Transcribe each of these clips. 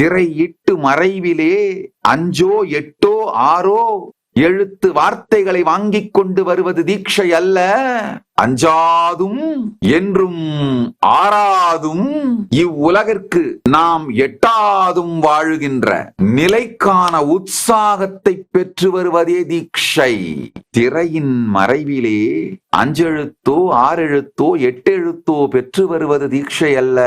திரையிட்டு மறைவிலே அஞ்சோ எட்டோ ஆறோ எழுத்து வார்த்தைகளை வாங்கிக் கொண்டு வருவது தீட்சை அல்ல. அஞ்சாதும் என்றும் ஆறாதும் இவ்வுலகிற்கு நாம் எட்டாதும் வாழுகின்ற நிலைக்கான உற்சாகத்தை பெற்று வருவதே தீட்சை. திரையின் மறைவிலே அஞ்செழுத்தோ ஆறெழுத்தோ எட்டெழுத்தோ பெற்று வருவது தீட்சை அல்ல.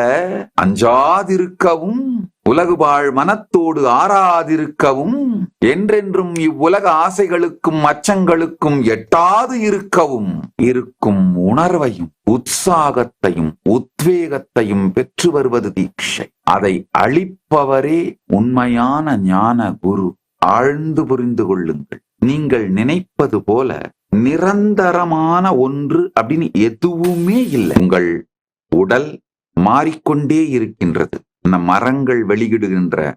அஞ்சாதிருக்கவும் உலகுபாழ் மனத்தோடு ஆறாதிருக்கவும் என்றென்றும் இவ்வுலக ஆசைகளுக்கும் அச்சங்களுக்கும் எட்டாது இருக்கவும் இருக்கும் உணர்வையும் உற்சாகத்தையும் உத்வேகத்தையும் பெற்று வருவது தீட்சை. அதை அளிப்பவரே உண்மையான ஞான குரு. ஆழ்ந்து புரிந்து கொள்ளுங்கள். நீங்கள் நினைப்பது போல நிரந்தரமான ஒன்று அப்படின்னு எதுவுமே இல்லை. உங்கள் உடல் மாறிக்கொண்டே இருக்கின்றது. அந்த மரங்கள் வெளியிடுகின்ற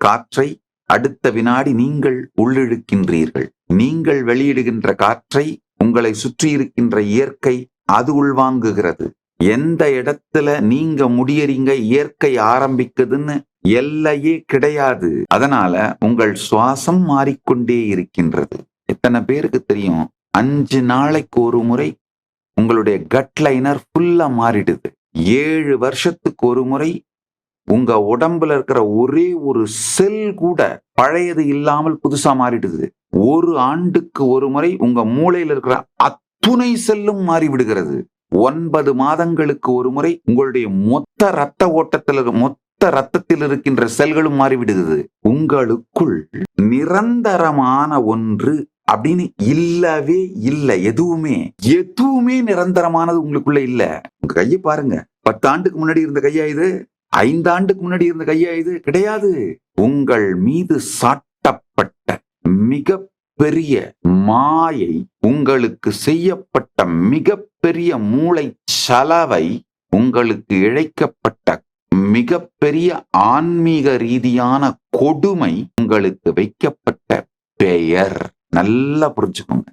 காற்றை அடுத்த வினாடி நீங்கள் உள்ளிழுக்கின்றீர்கள். நீங்கள் வெளியிடுகின்ற காற்றை உங்களை சுற்றி இருக்கின்ற இயற்கை அது உள்வாங்குகிறது. எந்த இடத்துல நீங்க முடியறீங்க இயற்கை ஆரம்பிக்குதுன்னு எல்லையே கிடையாது. அதனால உங்கள் சுவாசம் மாறிக்கொண்டே இருக்கின்றது. எத்தனை பேருக்கு தெரியும்? அஞ்சு நாளைக்கு ஒரு முறை உங்களுடைய கட் லைனர் ஃபுல்லா மாறிடுது. ஏழு வருஷத்துக்கு ஒரு முறை உங்க உடம்புல இருக்கிற ஒரே ஒரு செல் கூட பழையது இல்லாமல் புதுசா மாறிடுது. ஒரு ஆண்டுக்கு ஒரு முறை உங்க மூளையில இருக்கிற அத்துணை செல்லும் மாறி விடுகிறது. ஒன்பது மாதங்களுக்கு ஒரு முறை உங்களுடைய மொத்த ரத்த ஓட்டத்தில் மொத்த ரத்தத்தில் இருக்கின்ற செல்களும் மாறிவிடுகிறது உங்களுக்குள் நிரந்தரமான ஒன்று அப்படின்னு இல்லவே இல்லை. எதுவுமே எதுவுமே நிரந்தரமானது உங்களுக்குள்ள இல்ல. உங்க கையை பாருங்க. பத்து ஆண்டுக்கு முன்னாடி இருந்த கையா இது? ஐந்தாண்டுக்கு முன்னாடி இருந்த கையா இது? கிடையாது. உங்கள் மீது சாட்டப்பட்ட மிக பெரிய மாயை உங்களுக்கு செய்யப்பட்ட மிக பெரிய மூளை சலவை உங்களுக்கு இழைக்கப்பட்ட மிக பெரிய ஆன்மீக ரீதியான கொடுமை உங்களுக்கு வைக்கப்பட்ட பெயர். நல்லா புரிஞ்சுக்கோங்க.